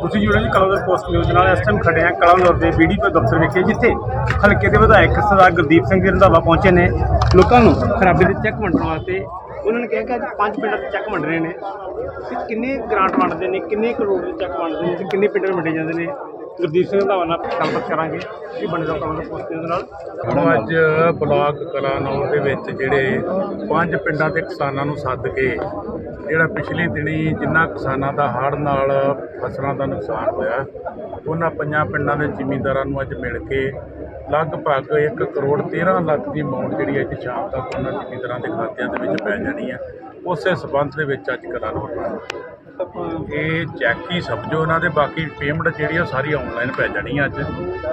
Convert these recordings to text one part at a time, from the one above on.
ਤੁਸੀਂ ਜੁੜੇ ਜੀ ਕਲਰ ਪੋਸਟ ਨਿਊਜ਼ ਨਾਲ। ਇਸ ਟਾਈਮ ਖੜੇ ਆ ਕਲਰ ਦੇ ਬੀਡੀਪੀ ਦਫ਼ਤਰ ਵਿਖੇ, ਜਿੱਥੇ ਹਲਕੇ ਦੇ ਵਿਧਾਇਕ ਸਰਦਾਰ ਗੁਰਦੀਪ ਸਿੰਘ ਜੀ ਰੰਧਾਵਾ ਪਹੁੰਚੇ ਨੇ। ਲੋਕਾਂ ਨੂੰ ਖਰਾਬੇ ਦੇ ਚੈੱਕ ਵੰਡਣ ਵਾਸਤੇ ਉਹਨਾਂ ਨੇ ਕਿਹਾ ਕਿ ਅੱਜ ਪੰਜ ਪਿੰਡਾਂ ਦੇ ਚੈੱਕ ਵੰਡ ਰਹੇ ਨੇ। ਤੇ ਕਿੰਨੇ ਗ੍ਰਾਂਟ ਵੰਡਦੇ ਨੇ, ਕਿੰਨੇ ਕਰੋੜ ਦੇ ਚੈੱਕ ਵੰਡਦੇ ਨੇ ਤੇ ਕਿੰਨੇ ਪਿੰਡਾਂ ਨੂੰ ਵੰਡੇ ਜਾਂਦੇ ਨੇ? ਗੁਰਦੀਪ ਸਿੰਘ ਰੰਧਾਵਾ ਨਾਲ ਗੱਲਬਾਤ ਕਰਾਂਗੇ। ਕਿ ਬਣੇ ਦਾ ਕਲਰ ਪੋਸਟ ਨਿਊਜ਼ ਨਾਲ। ਹੁਣ ਅੱਜ ਬਲਾਕ ਕਲਾਨੌਰ ਦੇ ਵਿੱਚ ਜਿਹੜੇ ਪੰਜ ਪਿੰਡਾਂ ਦੇ ਕਿਸਾਨਾਂ ਨੂੰ ਸੱਦ ਕੇ ਜਿਹੜਾ ਪਿਛਲੇ ਦਿਨੀ ਜਿੰਨਾ ਕਿਸਾਨਾਂ ਦਾ ਹੜ੍ਹ ਨਾਲ ਫਸਲਾਂ ਦਾ ਨੁਕਸਾਨ ਹੋਇਆ, ਉਹਨਾਂ ਪੰਜਾਂ ਪਿੰਡਾਂ ਦੇ ਜ਼ਿਮੀਂਦਾਰਾਂ ਨੂੰ ਅੱਜ ਮਿਲ ਕੇ ਲਗਭਗ 1 ਕਰੋੜ 13 ਲੱਖ ਦੀ ਅਮਾਉਂਟ ਜਿਹੜੀ ਅੱਜ ਸ਼ਾਮ ਤੱਕ ਉਹਨਾਂ ਜ਼ਿਮੀਂਦਾਰਾਂ ਦੇ ਖਾਤਿਆਂ ਦੇ ਵਿੱਚ ਪੈ ਜਾਣੀ ਹੈ ਉਸੇ ਸਬੰਧ ਦੇ ਵਿੱਚ ਅੱਜ ਕਲਾਨੌਰ ਇਹ ਚੈੱਕ ਹੀ ਸਮਝੋ ਇਹਨਾਂ ਦੇ ਬਾਕੀ ਪੇਮੈਂਟ ਜਿਹੜੀ ਆ ਸਾਰੀ ਆਨਲਾਈਨ ਪੈ ਜਾਣੀ ਆ ਅੱਜ।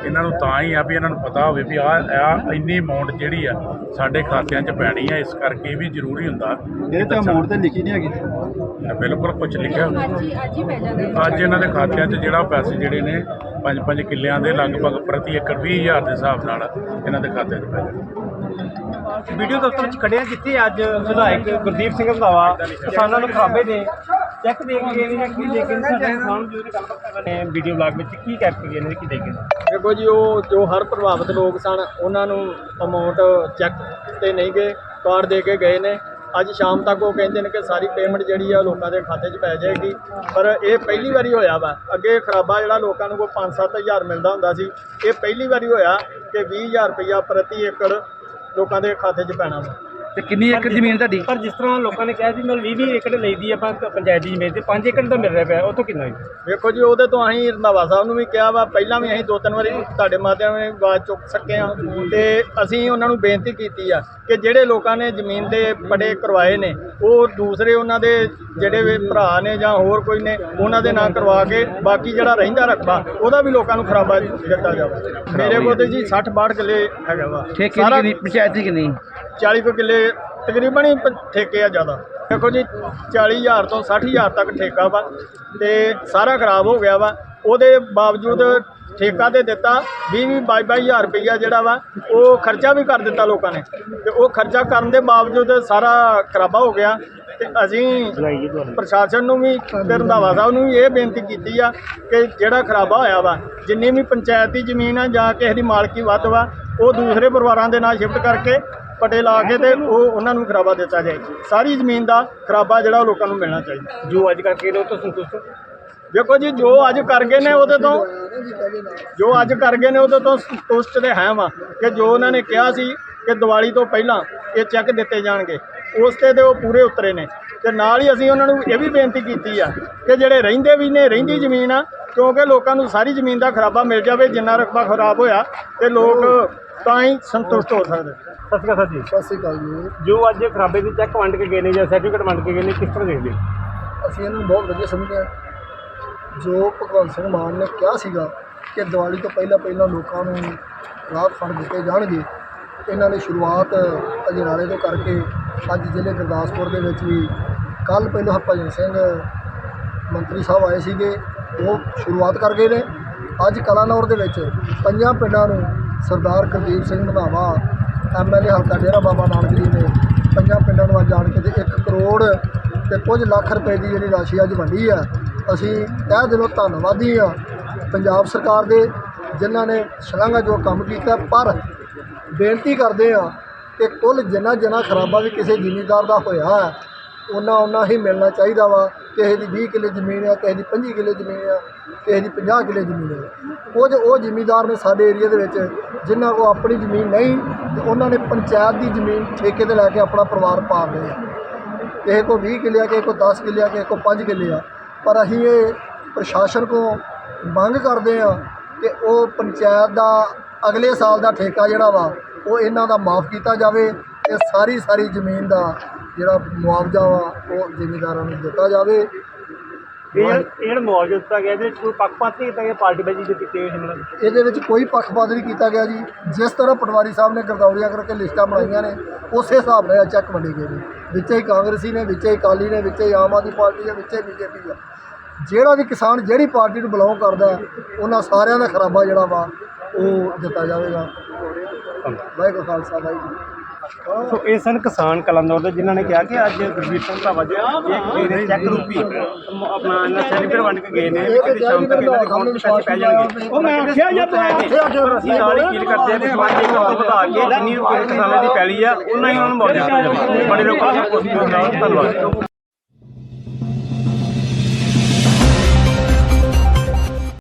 ਇਹਨਾਂ ਨੂੰ ਤਾਂ ਹੀ ਆ ਵੀ ਇਹਨਾਂ ਨੂੰ ਪਤਾ ਹੋਵੇ ਵੀ ਆ ਆ ਇੰਨੀ ਅਮਾਉਂਟ ਜਿਹੜੀ ਆ ਸਾਡੇ ਖਾਤਿਆਂ 'ਚ ਪੈਣੀ ਆ ਇਸ ਕਰਕੇ ਵੀ ਜ਼ਰੂਰੀ ਹੁੰਦਾ। ਇਹ ਤਾਂ ਅਮਾਉਂਟ ਤੇ ਲਿਖੀ ਨਹੀਂ ਹੈਗੀ। ਬਿਲਕੁਲ ਕੁਝ ਲਿਖਿਆ। ਅੱਜ ਹੀ ਅੱਜ ਹੀ ਪੈ ਜਾਂਦੇ ਅੱਜ ਇਹਨਾਂ ਦੇ ਖਾਤਿਆਂ 'ਚ ਜਿਹੜਾ ਪੈਸੇ ਜਿਹੜੇ ਨੇ 5-5 ਕਿੱਲਿਆਂ ਦੇ ਲਗਭਗ ਪ੍ਰਤੀ ਏਕੜ 20000 ਦੇ ਹਿਸਾਬ ਨਾਲ ਇਹਨਾਂ ਦੇ ਖਾਤਿਆਂ 'ਚ ਪੈ ਜਾਣੇ ਵੀਡੀਓ ਦਫ਼ਤਰ ਵਿੱਚ ਖੜੇ ਆ ਜਿੱਥੇ ਅੱਜ ਵਿਧਾਇਕ ਗੁਰਦੀਪ ਸਿੰਘ ਰੰਧਾਵਾ ਕਿਸਾਨਾਂ ਨੂੰ ਖਰਾਬੇ ਦੇ ਚੈੱਕ ਦੇ ਕੇ ਕੀ ਕੇ ਨੇ ਜਿਹੜੇ ਗੱਲਬਾਤ ਵੀਡੀਓ ਬਲਾਗ ਵਿੱਚ ਕੀ ਕਰਕੇ ਗਏ ਨੇ ਕੀ ਕੇ ਦੇਖੋ ਜੀ ਉਹ ਜੋ ਹਰ ਪ੍ਰਭਾਵਿਤ ਲੋਕ ਸਨ ਉਹਨਾਂ ਨੂੰ ਅਮਾਉਂਟ ਚੈੱਕ ਤੇ ਨਹੀਂ ਗਏ ਕਾਰਡ ਦੇ ਕੇ ਗਏ ਨੇ। ਅੱਜ ਸ਼ਾਮ ਤੱਕ ਉਹ ਕਹਿੰਦੇ ਨੇ ਕਿ ਸਾਰੀ ਪੇਮੈਂਟ ਜਿਹੜੀ ਆ ਲੋਕਾਂ ਦੇ ਖਾਤੇ 'ਚ ਪੈ ਜਾਏਗੀ। ਪਰ ਇਹ ਪਹਿਲੀ ਵਾਰੀ ਹੋਇਆ ਵਾ। ਅੱਗੇ ਖਰਾਬਾ ਜਿਹੜਾ ਲੋਕਾਂ ਨੂੰ ਕੋਈ 5-7000 ਮਿਲਦਾ ਹੁੰਦਾ ਸੀ ਇਹ ਪਹਿਲੀ ਵਾਰੀ ਹੋਇਆ ਕਿ 20000 ਰੁਪਇਆ ਪ੍ਰਤੀ ਏਕੜ ਲੋਕਾਂ ਦੇ ਖਾਤੇ 'ਚ ਪੈਣਾ ਵਾ। ਤੇ ਕਿੰਨੀ ਏਕੜ ਜ਼ਮੀਨ ਤੁਹਾਡੀ? ਪਰ ਜਿਸ ਤਰ੍ਹਾਂ ਲੋਕਾਂ ਨੇ ਕਿਹਾ ਸੀ ਮੈਂ 20 20 ਏਕੜ ਲਈਦੀ ਆਪਾਂ ਪੰਚਾਇਤ ਦੀ ਜ਼ਮੀਨ ਤੇ 5 ਏਕੜ ਤਾਂ ਮਿਲ ਰਿਹਾ ਪਿਆ ਉਥੋਂ ਕਿੰਨਾ ਜੀ ਵੇਖੋ ਜੀ ਉਹਦੇ ਤੋਂ ਅਸੀਂ ਰੰਧਾਵਾ ਸਾਹਿਬ ਨੂੰ ਵੀ ਕਿਹਾ ਵਾ ਪਹਿਲਾਂ ਵੀ ਅਸੀਂ ਦੋ ਤਿੰਨ ਵਾਰੀ ਤੁਹਾਡੇ ਮਾਧਿਅਮ ਨਾਲ ਆਵਾਜ਼ ਚੁੱਕ ਸਕੇ ਆ। ਤੇ ਅਸੀਂ ਉਹਨਾਂ ਨੂੰ ਬੇਨਤੀ ਕੀਤੀ ਆ ਕਿ ਜਿਹੜੇ ਲੋਕਾਂ ਨੇ ਜ਼ਮੀਨ ਦੇ ਪੜੇ ਕਰਵਾਏ ਨੇ ਉਹ ਦੂਸਰੇ ਉਹਨਾਂ ਦੇ ਜਿਹੜੇ ਵੀ ਭਰਾ ਨੇ ਜਾਂ ਹੋਰ ਕੋਈ ਨੇ ਉਹਨਾਂ ਦੇ ਨਾਂ ਕਰਵਾ ਕੇ ਬਾਕੀ ਜਿਹੜਾ ਰਹਿੰਦਾ ਰਕਬਾ ਉਹਦਾ ਵੀ ਲੋਕਾਂ ਨੂੰ ਖਰਾਬਾ ਦਿੱਤਾ ਜਾਵੇ। ਮੇਰੇ ਕੋਲ ਤੇ ਜੀ 60 62 ਕਿੱਲੇ ਹੈਗਾ ਵਾ। ਸਾਰਾ ਪੰਚਾਇਤ ਦੀ ਕਿੰਨੀ? 40 ਕੁ ਕਿੱਲੇ ਤਕਰੀਬਨ ਹੀ ਪ- ਠੇਕੇ ਆ ਜ਼ਿਆਦਾ। ਦੇਖੋ ਜੀ 40000 ਤੋਂ 60000 ਤੱਕ ਠੇਕਾ ਵਾ ਤੇ ਸਾਰਾ ਖਰਾਬ ਹੋ ਗਿਆ ਵਾ। ਉਹਦੇ ਬਾਵਜੂਦ ਠੇਕਾ ਤੇ ਦਿੱਤਾ 20 ਵੀਹ 22 22000 ਰੁਪਈਆ ਜਿਹੜਾ ਵਾ, ਉਹ ਖਰਚਾ ਵੀ ਕਰ ਦਿੱਤਾ ਲੋਕਾਂ ਨੇ। ਤੇ ਉਹ ਖਰਚਾ ਕਰਨ ਦੇ ਬਾਵਜੂਦ ਸਾਰਾ ਖਰਾਬਾ ਹੋ ਗਿਆ ਤੇ ਅਸੀਂ ਪ੍ਰਸ਼ਾਸਨ ਨੂੰ ਵੀ, ਤੇ ਰੰਧਾਵਾ ਸਾਹਿਬ ਨੂੰ ਵੀ ਇਹ ਬੇਨਤੀ ਕੀਤੀ ਆ ਕਿ ਜਿਹੜਾ ਖਰਾਬਾ ਹੋਇਆ ਵਾ, ਜਿੰਨੀ ਵੀ ਪੰਚਾਇਤੀ ਜ਼ਮੀਨ ਆ ਜਾਂ ਕਿਸੇ ਦੀ ਮਾਲਕੀ ਵੱਧ ਵਾ, ਉਹ ਦੂਸਰੇ ਪਰਿਵਾਰਾਂ ਦੇ ਨਾਲ ਸ਼ਿਫਟ ਕਰਕੇ ਪਟੇ ਲਾ ਕੇ ਤੇ ਉਹ ਉਹਨਾਂ ਨੂੰ ਖਰਾਬਾ ਦਿੱਤਾ ਜਾਏ। ਸਾਰੀ ਜ਼ਮੀਨ ਦਾ ਖਰਾਬਾ ਜਿਹੜਾ ਉਹ ਲੋਕਾਂ ਨੂੰ ਮਿਲਣਾ ਚਾਹੀਦਾ। ਜੋ ਅੱਜ ਕਰਕੇ ਨੇ ਉਹ ਤੋਂ ਸੰਤੁਸ਼ਟ ਹੋ? ਵੇਖੋ ਜੀ ਜੋ ਅੱਜ ਕਰ ਗਏ ਨੇ ਉਹਦੇ ਤੋਂ ਜੋ ਅੱਜ ਕਰ ਗਏ ਨੇ ਉਹਦੇ ਤੋਂ ਸੰਤੁਸ਼ਟ ਤੇ ਹੈ ਵਾ ਕਿ ਜੋ ਉਹਨਾਂ ਨੇ ਕਿਹਾ ਸੀ ਕਿ ਦੀਵਾਲੀ ਤੋਂ ਪਹਿਲਾਂ ਇਹ ਚੈੱਕ ਦਿੱਤੇ ਜਾਣਗੇ। ਉਸ ਤੇ ਤੇ ਉਹ ਪੂਰੇ ਉਤਰੇ ਨੇ। ਤੇ ਨਾਲ ਹੀ ਅਸੀਂ ਉਹਨਾਂ ਨੂੰ ਇਹ ਵੀ ਬੇਨਤੀ ਕੀਤੀ ਆ ਕਿ ਜਿਹੜੇ ਰਹਿੰਦੇ ਵੀ ਨੇ ਰਹਿੰਦੀ ਜ਼ਮੀਨ ਆ ਕਿਉਂਕਿ ਲੋਕਾਂ ਨੂੰ ਸਾਰੀ ਜ਼ਮੀਨ ਦਾ ਖਰਾਬਾ ਮਿਲ ਜਾਵੇ ਜਿੰਨਾ ਰਕਬਾ ਖਰਾਬ ਹੋਇਆ ਤੇ ਲੋਕ ਤਾਂ ਹੀ ਸੰਤੁਸ਼ਟ ਹੋ ਸਕਦੇ। ਸਤਿ ਸ਼੍ਰੀ ਅਕਾਲ ਸਰ ਜੀ। ਸਤਿ ਸ਼੍ਰੀ ਅਕਾਲ ਜੀ। ਜੋ ਅੱਜ ਖਰਾਬੇ ਦੇ ਚੈੱਕ ਵੰਡ ਕੇ ਗਏ ਨੇ ਜਾਂ ਸਰਟੀਫਿਕੇਟ ਵੰਡ ਕੇ ਗਏ ਨੇ ਕਿਸ ਤਰ੍ਹਾਂ ਦੇਖਦੇ ਹੋ? ਅਸੀਂ ਇਹਨੂੰ ਬਹੁਤ ਵਧੀਆ ਸਮਝਦੇ ਹਾਂ। ਜੋ ਭਗਵੰਤ ਸਿੰਘ ਮਾਨ ਨੇ ਕਿਹਾ ਸੀਗਾ ਕਿ ਦੀਵਾਲੀ ਤੋਂ ਪਹਿਲਾਂ ਪਹਿਲਾਂ ਲੋਕਾਂ ਨੂੰ ਰਾਹਤ ਫੰਡ ਦਿੱਤੇ ਜਾਣਗੇ ਇਹਨਾਂ ਨੇ ਸ਼ੁਰੂਆਤ ਅਜਨਾਲੇ ਤੋਂ ਕਰਕੇ ਅੱਜ ਜ਼ਿਲ੍ਹੇ ਗੁਰਦਾਸਪੁਰ ਦੇ ਵਿੱਚ ਵੀ ਕੱਲ ਪਹਿਲਾਂ ਹਰਭਜਨ ਸਿੰਘ ਮੰਤਰੀ ਸਾਹਿਬ ਆਏ ਸੀਗੇ ਉਹ ਸ਼ੁਰੂਆਤ ਕਰ ਗਏ ਨੇ। ਅੱਜ ਕਲਾਨੌਰ ਦੇ ਵਿੱਚ ਪੰਜਾਂ ਪਿੰਡਾਂ ਨੂੰ ਸਰਦਾਰ ਕੁਲਦੀਪ ਸਿੰਘ ਰੰਧਾਵਾ ਐਮਐਲਏ ਹਲਕਾ ਡੇਰਾ ਬਾਬਾ ਨਾਨਕ ਜੀ ਨੇ ਪੰਜਾਂ ਪਿੰਡਾਂ ਨੂੰ ਅੱਜ ਆਣ ਕੇ ਤੇ 1 ਕਰੋੜ ਤੇ ਕੁਝ ਲੱਖ ਰੁਪਏ ਦੀ ਜਿਹੜੀ ਰਾਸ਼ੀ ਅੱਜ ਵੰਡੀ ਆ। ਅਸੀਂ ਤਹਿ ਦਿਲੋਂ ਧੰਨਵਾਦੀ ਆ ਪੰਜਾਬ ਸਰਕਾਰ ਦੇ, ਜਿਨ੍ਹਾਂ ਨੇ ਸ਼ਲਾਘਾ ਜੋ ਕੰਮ ਕੀਤਾ, ਪਰ ਬੇਨਤੀ ਕਰਦੇ ਆ ਕਿ ਕੁੱਲ ਜਿੰਨਾ ਜਿੰਨਾ ਖਰਾਬਾ ਵੀ ਕਿਸੇ ਜ਼ਿਮੀਂਦਾਰ ਦਾ ਹੋਇਆ ਹੈ ਉਹਨਾਂ ਉਹਨਾਂ ਹੀ ਮਿਲਣਾ ਚਾਹੀਦਾ ਵਾ। ਕਿਸੇ ਦੀ 20 ਕਿੱਲੇ ਜ਼ਮੀਨ ਆ, ਕਿਸੇ ਦੀ 25 ਕਿੱਲੇ ਜ਼ਮੀਨ ਆ, ਕਿਸੇ ਦੀ 50 ਕਿੱਲੇ ਜ਼ਮੀਨ ਆ। ਕੁਝ ਉਹ ਜ਼ਿਮੀਂਦਾਰ ਨੇ ਸਾਡੇ ਏਰੀਆ ਦੇ ਵਿੱਚ, ਜਿਨ੍ਹਾਂ ਕੋਲ ਆਪਣੀ ਜ਼ਮੀਨ ਨਹੀਂ, ਤੇ ਉਹਨਾਂ ਨੇ ਪੰਚਾਇਤ ਦੀ ਜ਼ਮੀਨ ਠੇਕੇ ਤੇ ਲੈ ਕੇ ਆਪਣਾ ਪਰਿਵਾਰ ਪਾਲ ਰਹੇ ਆ। ਕਿਸੇ ਕੋ 20 ਕਿੱਲੇ ਆ, ਕਿਸੇ ਕੋ 10 ਕਿੱਲੇ ਆ, ਕਿਸੇ ਕੋ 5 ਕਿੱਲੇ ਆ। ਪਰ ਅਸੀਂ ਇਹ ਪ੍ਰਸ਼ਾਸਨ ਕੋ ਮੰਗ ਕਰਦੇ ਆ ਕਿ ਉਹ ਪੰਚਾਇਤ ਦਾ ਅਗਲੇ ਸਾਲ ਦਾ ਠੇਕਾ ਜਿਹੜਾ ਵਾ, ਉਹ ਇਹਨਾਂ ਦਾ ਮਾਫ ਕੀਤਾ ਜਾਵੇ ਤੇ ਸਾਰੀ ਸਾਰੀ ਜ਼ਮੀਨ ਦਾ ਜਿਹੜਾ ਮੁਆਵਜ਼ਾ ਵਾ ਉਹ ਜ਼ਿਮੀਂਦਾਰਾਂ ਨੂੰ ਦਿੱਤਾ ਜਾਵੇ। ਇਹ ਇਹ ਮੁਆਵਜ਼ਾ ਦਿੱਤਾ ਗਿਆ ਇਹਦੇ ਵਿੱਚ ਕੋਈ ਪੱਖਪਾਤ ਨਹੀਂ ਕੀਤਾ ਗਿਆ ਪਾਰਟੀ ਬਾਜੀ ਦੇ ਕੀਤੇ ਹੋਏ ਇਹਦੇ ਵਿੱਚ ਕੋਈ ਪੱਖਪਾਤ ਨਹੀਂ ਕੀਤਾ ਗਿਆ ਜੀ। ਜਿਸ ਤਰ੍ਹਾਂ ਪਟਵਾਰੀ ਸਾਹਿਬ ਨੇ ਗਰਦੌਰੀਆਂ ਕਰਕੇ ਲਿਸਟਾਂ ਬਣਾਈਆਂ ਨੇ ਉਸੇ ਹਿਸਾਬ ਨਾਲ ਚੈੱਕ ਵੰਡੇ ਗਏ ਨੇ। ਵਿੱਚੇ ਹੀ ਕਾਂਗਰਸੀ ਨੇ ਵਿੱਚੇ ਹੀ ਅਕਾਲੀ ਨੇ ਵਿੱਚੇ ਹੀ ਆਮ ਆਦਮੀ ਪਾਰਟੀ ਹੈ ਵਿੱਚੇ ਬੀਜੇਪੀ ਆ ਜਿਹੜਾ ਵੀ ਕਿਸਾਨ ਜਿਹੜੀ ਪਾਰਟੀ ਨੂੰ ਬਿਲੋਂਗ ਕਰਦਾ ਹੈ, ਉਹਨਾਂ ਸਾਰਿਆਂ ਦਾ ਖਰਾਬਾ ਜਿਹੜਾ ਵਾ ਉਹ ਦਿੱਤਾ ਜਾਵੇਗਾ। ਵਾਹਿਗੁਰੂ ਖਾਲਸਾ ਵਾਹਿਗੁਰੂ। ਸੋ ਇਹ ਸਨ ਕਿਸਾਨ ਕਲੰਦੌਰ ਦੇ ਜਿਨ੍ਹਾਂ ਨੇ ਕਿਹਾ ਕਿ ਅੱਜ ਗੁਰਜੀਤ ਸਿੰਘ ਧਾਵਾ ਜੀ ਇੱਕ ਇਹਦੇ ਚੈੱਕ ਰੂਪੀ। ਆਪਣਾ ਇਹਨਾਂ ਵੰਡ ਕੇ ਗਏ ਨੇ ਕਿ ਸ਼ਾਮ ਤੱਕ ਇਹਨਾਂ ਦੇ ਅਕਾਊਂਟ 'ਚ ਪੈਸੇ ਪੈ ਜਾਣਗੇ। ਉਹ ਮੈਂ ਆਖਿਆ ਜਾਂ ਪਰ ਅਸੀਂ ਨਾਲ ਹੀ ਫੀਲ ਕਰਦੇ ਹਾਂ ਕਿ ਪੰਜ ਏਕੜ ਤੋਂ ਵਧਾ ਕੇ ਜਿੰਨੀ ਰੁਪਏ ਕਿਸਾਨਾਂ ਦੀ ਪੈਲੀ ਆ ਉਹਨਾਂ ਹੀ ਉਹਨਾਂ ਨੂੰ ਜਾਵੇ ਬੜੇ ਲੋਕਾਂ ਦਾ ਧੰਨਵਾਦ।